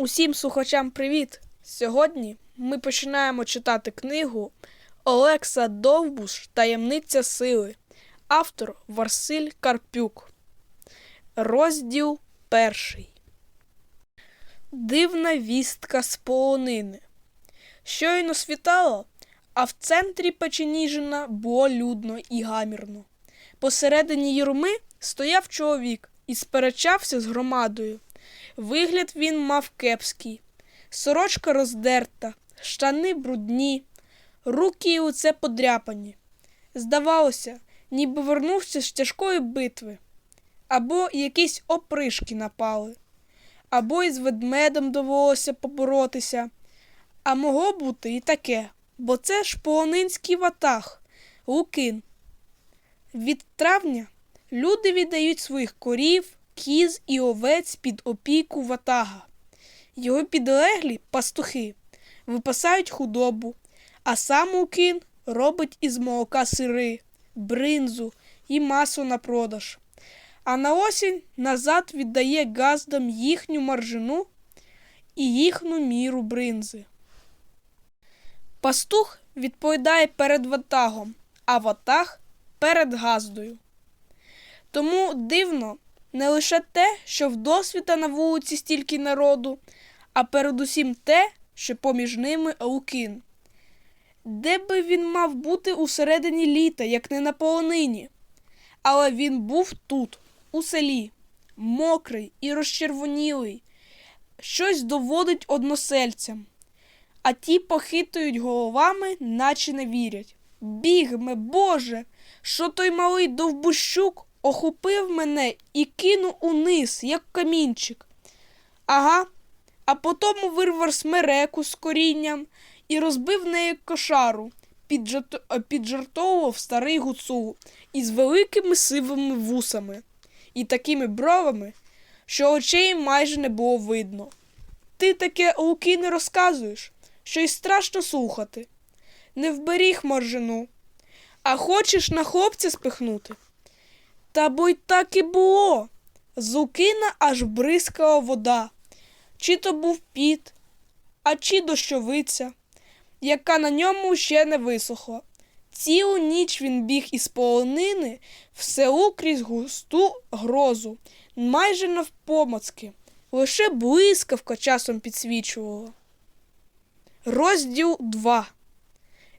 Усім слухачам привіт! Сьогодні ми починаємо читати книгу Олекса Довбуш Таємниця сили. Автор Василь Карпюк. Розділ перший. Дивна вістка з полонини. Щойно світало, а в центрі Печеніжина було людно і гамірно. Посередині юрми стояв чоловік і сперечався з громадою. Вигляд він мав кепський, сорочка роздерта, штани брудні, руки і лице подряпані. Здавалося, ніби вернувся з тяжкої битви, або якісь опришки напали, або із ведмедом довелося поборотися. А могло бути і таке, бо це ж полонинський ватаг, Лукин. Від травня люди віддають своїх корів, кіз і овець під опіку ватага. Його підлеглі пастухи випасають худобу, а сам Лукин робить із молока сири, бринзу і масу на продаж. А на осінь назад віддає газдам їхню маржину і їхню міру бринзи. Пастух відповідає перед ватагом, а ватаг перед газдою. Тому дивно не лише те, що вдосвіта на вулиці стільки народу, а передусім те, що поміж ними Лукин. Де би він мав бути у середині літа, як не на полонині? Але він був тут, у селі, мокрий і розчервонілий, щось доводить односельцям, а ті похитують головами, наче не вірять. Бігме, Боже, що той малий довбущук охопив мене і кинув униз, як камінчик. Ага, а потім вирвав смереку з корінням і розбив нею кошару, піджартовував старий гуцул із великими сивими вусами і такими бровами, що очей майже не було видно. Ти таке Луки не розказуєш, що й страшно слухати. Не вберіг моржину, а хочеш на хлопця спихнути. Та бо й так і було. З Лукина аж бризкала вода. Чи то був піт, а чи дощовиця, яка на ньому ще не висохла. Цілу ніч він біг із полонини в селу крізь густу грозу, майже навпомацки. Лише блискавка часом підсвічувала. Розділ 2.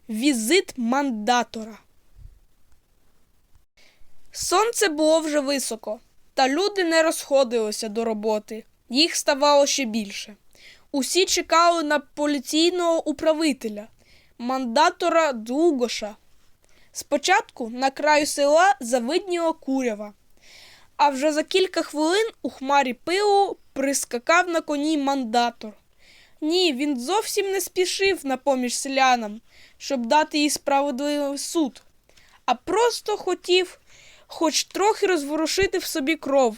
Візит мандатора. Сонце було вже високо, та люди не розходилися до роботи. Їх ставало ще більше. Усі чекали на поліційного управителя, мандатора Дугоша. Спочатку на краю села завидніло курява, а вже за кілька хвилин у хмарі пилу прискакав на коні мандатор. Ні, він зовсім не спішив на поміж селянам, щоб дати їй справедливий суд, а просто хотів хоч трохи розворушити в собі кров,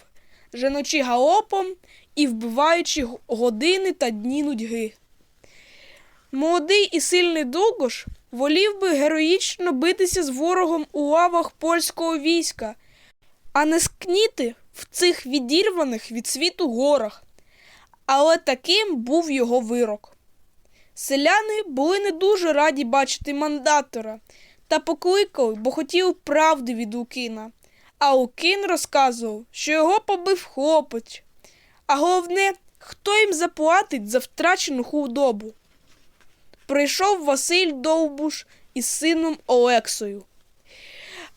женучи галопом і вбиваючи години та дні нудьги. Молодий і сильний Дугош волів би героїчно битися з ворогом у лавах польського війська, а не скніти в цих відірваних від світу горах. Але таким був його вирок. Селяни були не дуже раді бачити мандатора та покликали, бо хотіли правди від Лукина. А Лукин розказував, що його побив хлопець. А головне, хто їм заплатить за втрачену худобу. Прийшов Василь Довбуш із сином Олексою.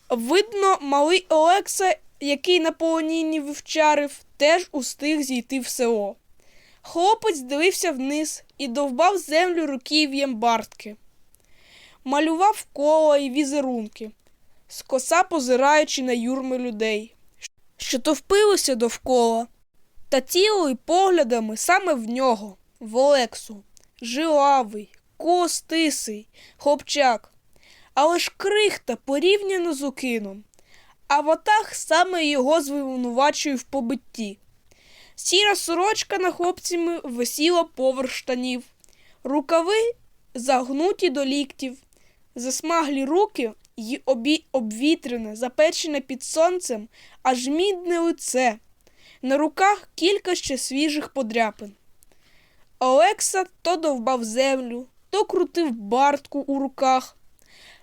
Видно, малий Олекса, який на полоніні вівчарив, теж устиг зійти в село. Хлопець дивився вниз і довбав землю руків'ям бартки. Малював кола і візерунки, скоса позираючи на юрми людей, що товпилися довкола, та цілили поглядами саме в нього, в Олексу, жилавий, костисий, хлопчак, але ж крихта порівняно з Укином, а ватаг саме його звинувачує в побитті. Сіра сорочка на хлопцями висіла поверх штанів, рукави загнуті до ліктів, засмаглі руки й обі... обвітрене, запечене під сонцем, аж мідне лице. На руках кілька ще свіжих подряпин. Олекса то довбав землю, то крутив бартку у руках.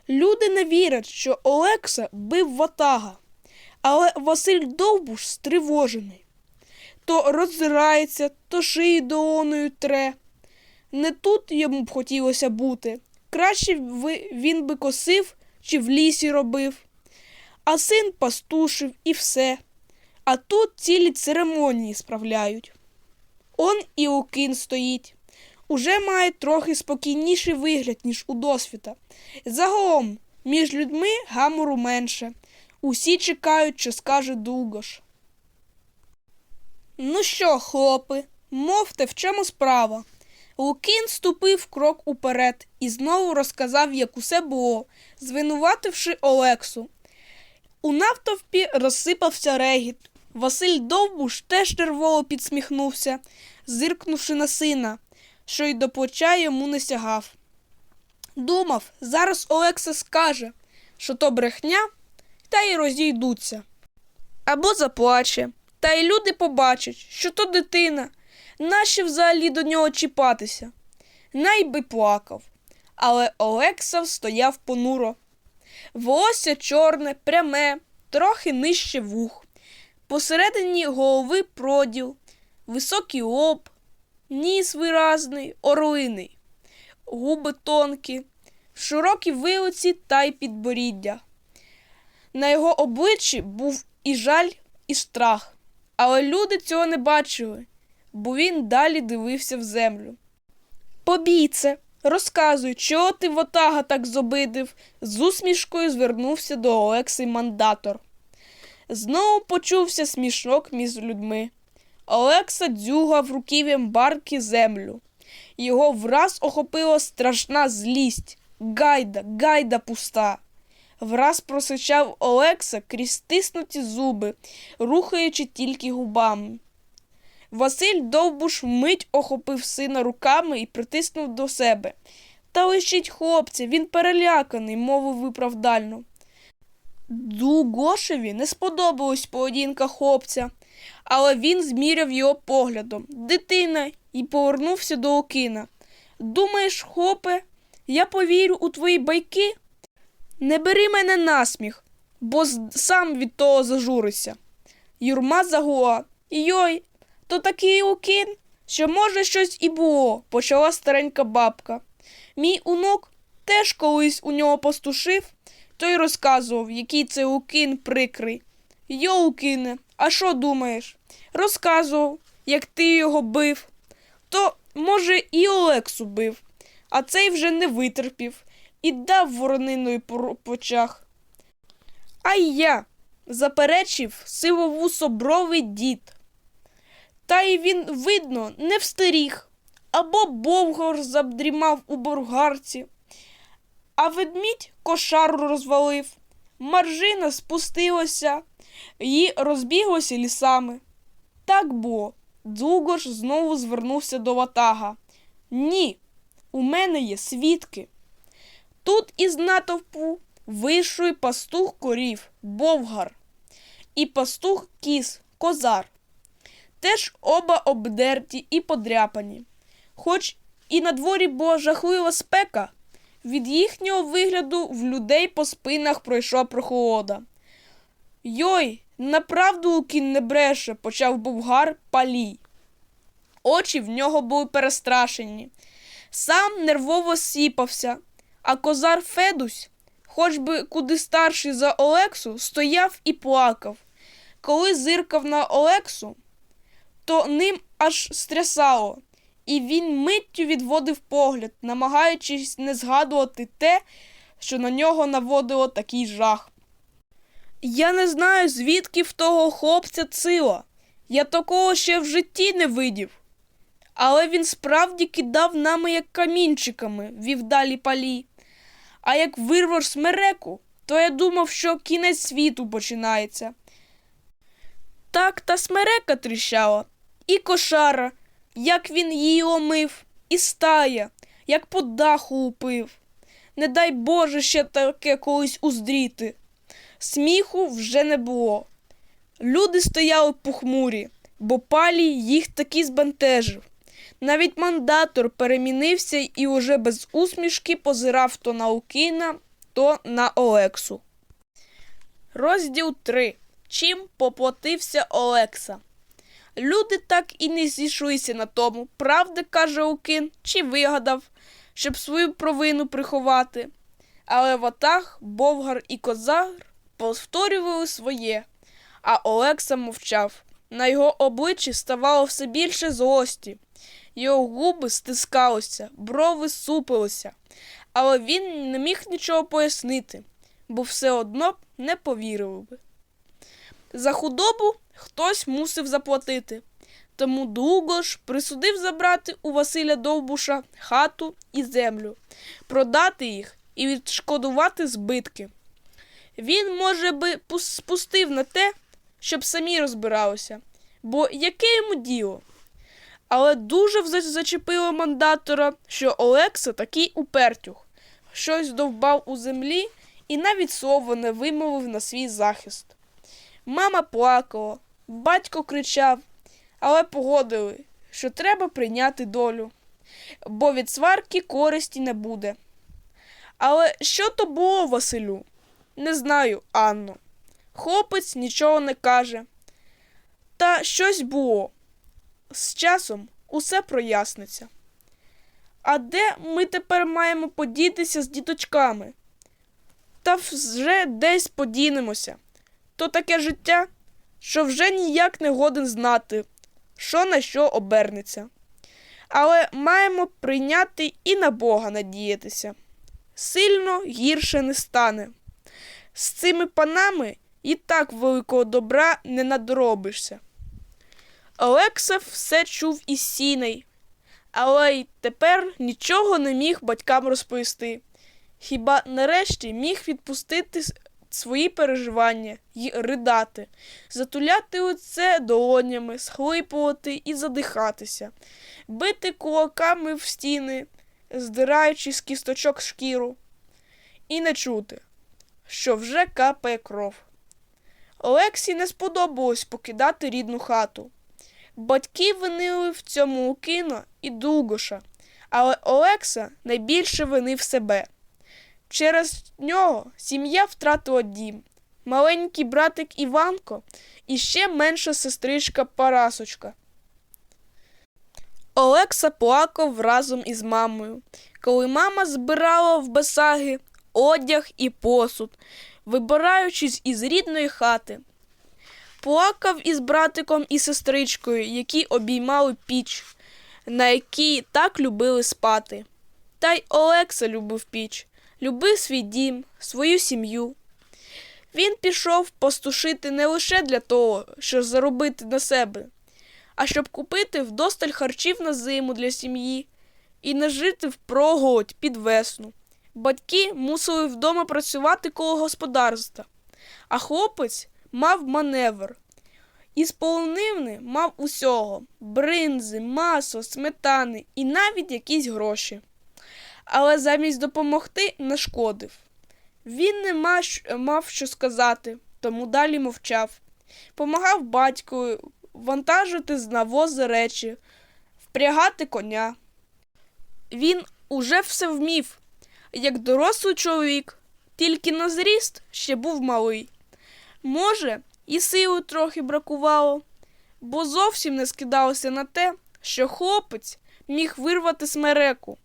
Люди не вірять, що Олекса бив ватага, але Василь Довбуш стривожений. То роззирається, то шиї долоною тре. Не тут йому б хотілося бути. Краще він би косив чи в лісі робив. А син пастушив і все. А тут цілі церемонії справляють. Он і Лукин стоїть. Уже має трохи спокійніший вигляд, ніж у досвіта. Загалом, між людьми гамору менше. Усі чекають, що скаже Дугош. Ну що, хлопи, мовте, в чому справа? Лукін ступив крок уперед і знову розказав, як усе було, звинувативши Олексу. У натовпі розсипався регіт. Василь Довбуш теж нервово підсміхнувся, зиркнувши на сина, що й до плеча йому не сягав. Думав, зараз Олекса скаже, що то брехня, та й розійдуться. Або заплаче, та й люди побачать, що то дитина. Нащо взагалі до нього чіпатися? Най би плакав. Але Олекса стояв понуро. Волосся чорне, пряме, трохи нижче вух. Посередині голови проділ, високий лоб, ніс виразний, орлиний, губи тонкі, широкі вилиці та й підборіддя. На його обличчі був і жаль, і страх, але люди цього не бачили, бо він далі дивився в землю. Побійце, розказуй, чого ти вотага так зобидив, з усмішкою звернувся до Олекси мандатор. Знову почувся смішок між людьми. Олекса дзюгав руків'ям барки землю. Його враз охопила страшна злість. Гайда, гайда пуста. Враз просичав Олекса крізь стиснуті зуби, рухаючи тільки губами. Василь Довбуш вмить охопив сина руками і притиснув до себе. Та лишіть хлопця, він переляканий, мовив виправдально. Дугошеві не сподобалась поведінка хлопця, але він зміряв його поглядом. Дитина, і повернувся до Окина. Думаєш, хлопе, я повірю у твої байки? Не бери мене на сміх, бо сам від того зажуришся. Юрма загула. Йой, то такий Окин, що може щось і було, почала старенька бабка. Мій онук теж колись у нього пастушив, той розказував, який це Лукин прикрий. Йо, Лукине, а що думаєш? Розказував, як ти його бив. То, може, і Олексу бив, а цей вже не витерпів і дав ворониною по ру- по очах. А я, заперечив сивовусобровий дід. Та й він, видно, не встеріг, або Бовгор забдрімав у бургарці, а ведмідь кошару розвалив, маржина спустилася і розбіглося лісами. Так було. Дзугош знову звернувся до ватага. Ні, у мене є свідки. Тут із натовпу вийшов пастух корів, Бовгар, і пастух кіз, козар. Теж оба обдерті і подряпані. Хоч і на дворі була жахлива спека, від їхнього вигляду в людей по спинах пройшла прохолода. Йой, направду Лукін не бреше, почав Бовгар палій. Очі в нього були перестрашені. Сам нервово сіпався, а козар Федусь, хоч би куди старший за Олексу, стояв і плакав. Коли зиркав на Олексу, то ним аж стрясало, і він миттю відводив погляд, намагаючись не згадувати те, що на нього наводило такий жах. Я не знаю, звідки в того хлопця цила. Я такого ще в житті не видів. Але він справді кидав нами як камінчиками, вів далі палі. А як вирвав смереку, то я думав, що кінець світу починається. Так та смерека тріщала, і кошара, як він її омив, і стая, як по даху упив. Не дай Боже ще таке колись уздріти. Сміху вже не було. Люди стояли похмурі, бо палій їх таки збентежив. Навіть мандатор перемінився і уже без усмішки позирав то на Укіна, то на Олексу. Розділ 3. Чим поплатився Олекса? Люди так і не зійшлися на тому, правда, каже Укин, чи вигадав, щоб свою провину приховати. Але Ватаг, Бовгар і Козар повторювали своє, а Олекса мовчав. На його обличчі ставало все більше злості. Його губи стискалися, брови супилися, але він не міг нічого пояснити, бо все одно не повірив би. За худобу хтось мусив заплатити, тому Дугош присудив забрати у Василя Довбуша хату і землю, продати їх і відшкодувати збитки. Він, може би, спустив на те, щоб самі розбиралися, бо яке йому діло? Але дуже зачепило мандатора, що Олекса такий упертюх, щось довбав у землі і навіть слово не вимовив на свій захист. Мама плакала, батько кричав, але погодили, що треба прийняти долю, бо від сварки користі не буде. Але що то було, Василю? Не знаю, Анно. Хлопець нічого не каже. Та щось було. З часом усе проясниться. А де ми тепер маємо подітися з діточками? Та вже десь подінемося. То таке життя, що вже ніяк не годен знати, що на що обернеться. Але маємо прийняти і на Бога надіятися. Сильно гірше не стане. З цими панами і так великого добра не надробишся. Олекса все чув із сіней, але й тепер нічого не міг батькам розповісти. Хіба нарешті міг відпустити свої переживання й ридати, затуляти лице долонями, схлипувати і задихатися, бити кулаками в стіни, здираючи з кісточок шкіру, і не чути, що вже капає кров. Олексі не сподобалось покидати рідну хату. Батьки винили в цьому Лукіно і Дугоша, але Олекса найбільше винив себе. Через нього сім'я втратила дім, маленький братик Іванко і ще менша сестричка Парасочка. Олекса плакав разом із мамою, коли мама збирала в басаги одяг і посуд, вибираючись із рідної хати. Плакав із братиком і сестричкою, які обіймали піч, на якій так любили спати. Та й Олекса любив піч, любив свій дім, свою сім'ю. Він пішов постушити не лише для того, щоб заробити на себе, а щоб купити вдосталь харчів на зиму для сім'ї і не жити впроголодь під весну. Батьки мусили вдома працювати коло господарства, а хлопець мав маневр. Із полонивни мав усього бринзи, масло, сметани і навіть якісь гроші. Але замість допомогти нашкодив. Він не мав, що сказати, тому далі мовчав. Помагав батькові вантажити з навозу речі, впрягати коня. Він уже все вмів, як дорослий чоловік, тільки на зріст ще був малий. Може, і сили трохи бракувало, бо зовсім не скидалося на те, що хлопець міг вирвати смереку,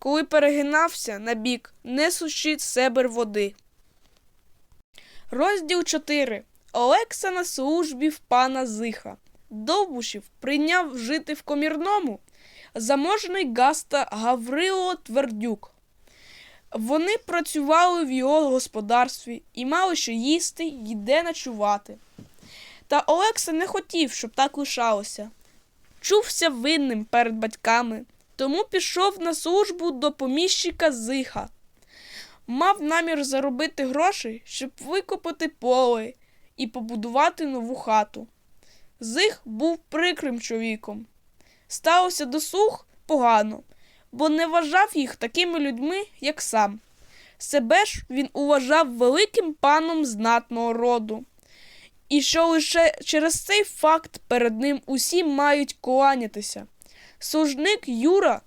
коли перегинався на бік, несучи себер води. Розділ 4. Олекса на службі в пана Зиха. Довбушів прийняв жити в комірному заможний гаста Гаврило Твердюк. Вони працювали в його господарстві і мали що їсти й де ночувати. Та Олекса не хотів, щоб так лишалося. Чувся винним перед батьками, тому пішов на службу до поміщика Зиха. Мав намір заробити гроші, щоб викопати поле і побудувати нову хату. Зих був прикрим чоловіком. Сталося до слух погано, бо не вважав їх такими людьми, як сам. Себе ж він уважав великим паном знатного роду. І що лише через цей факт перед ним усі мають кланятися. Служник Юра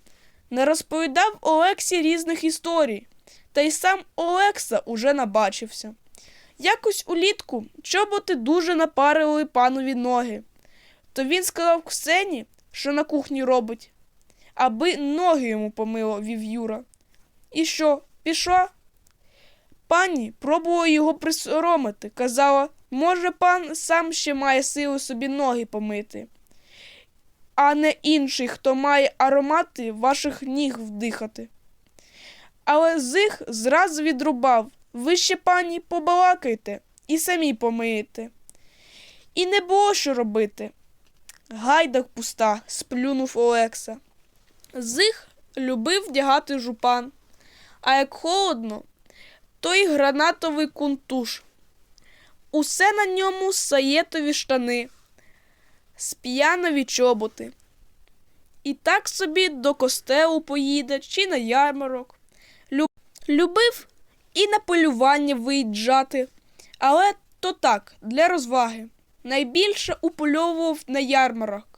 не розповідав Олексі різних історій, та й сам Олекса уже набачився. Якось улітку чоботи дуже напарили панові ноги. То він сказав Ксені, що на кухні робить, аби ноги йому помило, вів Юра. І що, пішла? Пані пробувала його присоромити, казала, може, пан сам ще має силу собі ноги помити, а не інший, хто має аромати ваших ніг вдихати. Але зих зразу відрубав ви ще, пані, побалакайте і самі помиєте. І не було що робити. Гайдак пуста, сплюнув Олекса. Зих любив вдягати жупан, а як холодно, то й гранатовий кунтуш. Усе на ньому саєтові штани, сп'янові чоботи. І так собі до костелу поїде чи на ярмарок. Люб... Любив і на полювання виїжджати, але то так, для розваги. Найбільше упольовував на ярмарок.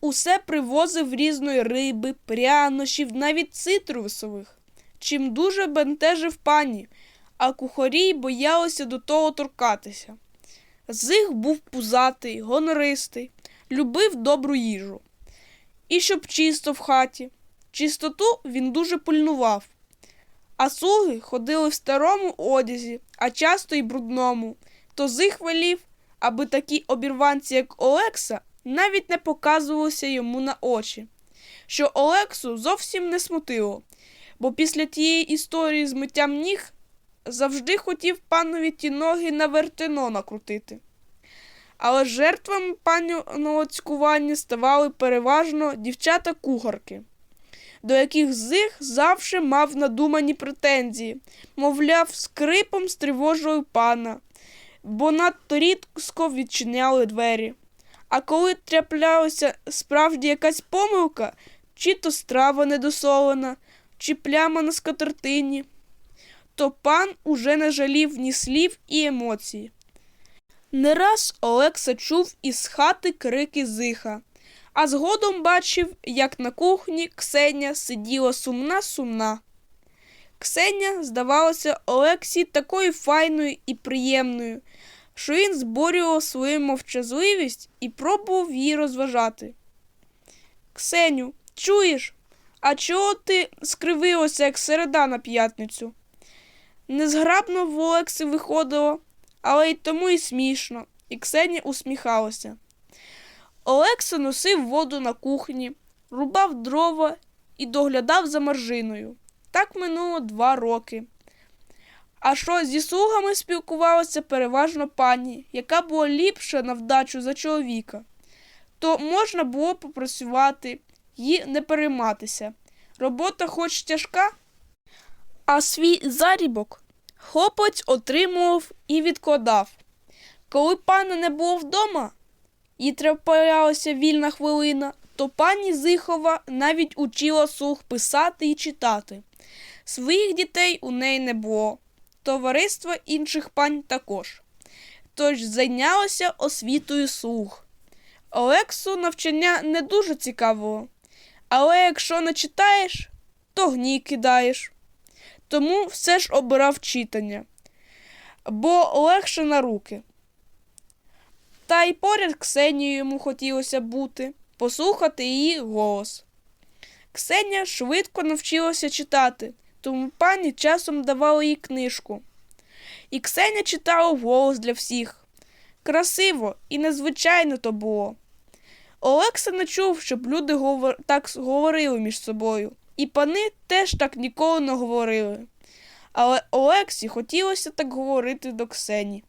Усе привозив різної риби, прянощів, навіть цитрусових, чим дуже бентежив пані, а кухарі боялися до того торкатися. Зих був пузатий, гонористий, любив добру їжу. І щоб чисто в хаті. Чистоту він дуже пильнував. А слуги ходили в старому одязі, а часто й брудному. То зих велів, аби такі обірванці, як Олекса, навіть не показувалися йому на очі, що Олексу зовсім не смутило, бо після тієї історії з миттям ніг завжди хотів панові ті ноги на вертино накрутити. Але жертвами паного цькування ставали переважно дівчата-кухарки, до яких зих завжди мав надумані претензії, мовляв, скрипом стривожили пана, бо надто рідко відчиняли двері. А коли траплялася справді якась помилка, чи то страва недосолена, чи пляма на скатертині, то пан уже не жалів ні слів і емоцій. Не раз Олекса чув із хати крики зиха, а згодом бачив, як на кухні Ксеня сиділа сумна сумна. Ксеня здавалася Олексі такою файною і приємною, що він зборював свою мовчазливість і пробував її розважати. Ксеню, чуєш, а чого ти скривилася, як середа на п'ятницю? Незграбно в Олексі виходило, але й тому й смішно, і Ксеня усміхалася. Олекса носив воду на кухні, рубав дрова і доглядав за маржиною. Так минуло два роки. А що зі слугами спілкувалася переважно пані, яка була ліпша на вдачу за чоловіка, то можна було попрацювати і не перейматися. Робота хоч тяжка, а свій зарібок хлопець отримував і відкладав. Коли пана не було вдома і траплялася вільна хвилина, то пані Зихова навіть учила слух писати і читати. Своїх дітей у неї не було, товариства інших пань також. Тож зайнялася освітою слух. Олексу навчання не дуже цікавило, але якщо не читаєш, то гній кидаєш. Тому все ж обирав читання, бо легше на руки. Та й поряд Ксенію йому хотілося бути, послухати її голос. Ксеня швидко навчилася читати, тому пані часом давала їй книжку. І Ксеня читала вголос для всіх. Красиво і незвичайно то було. Олекса не чув, щоб люди говор... так говорили між собою, і пани теж так ніколи не говорили. Але Олексі хотілося так говорити до Ксені.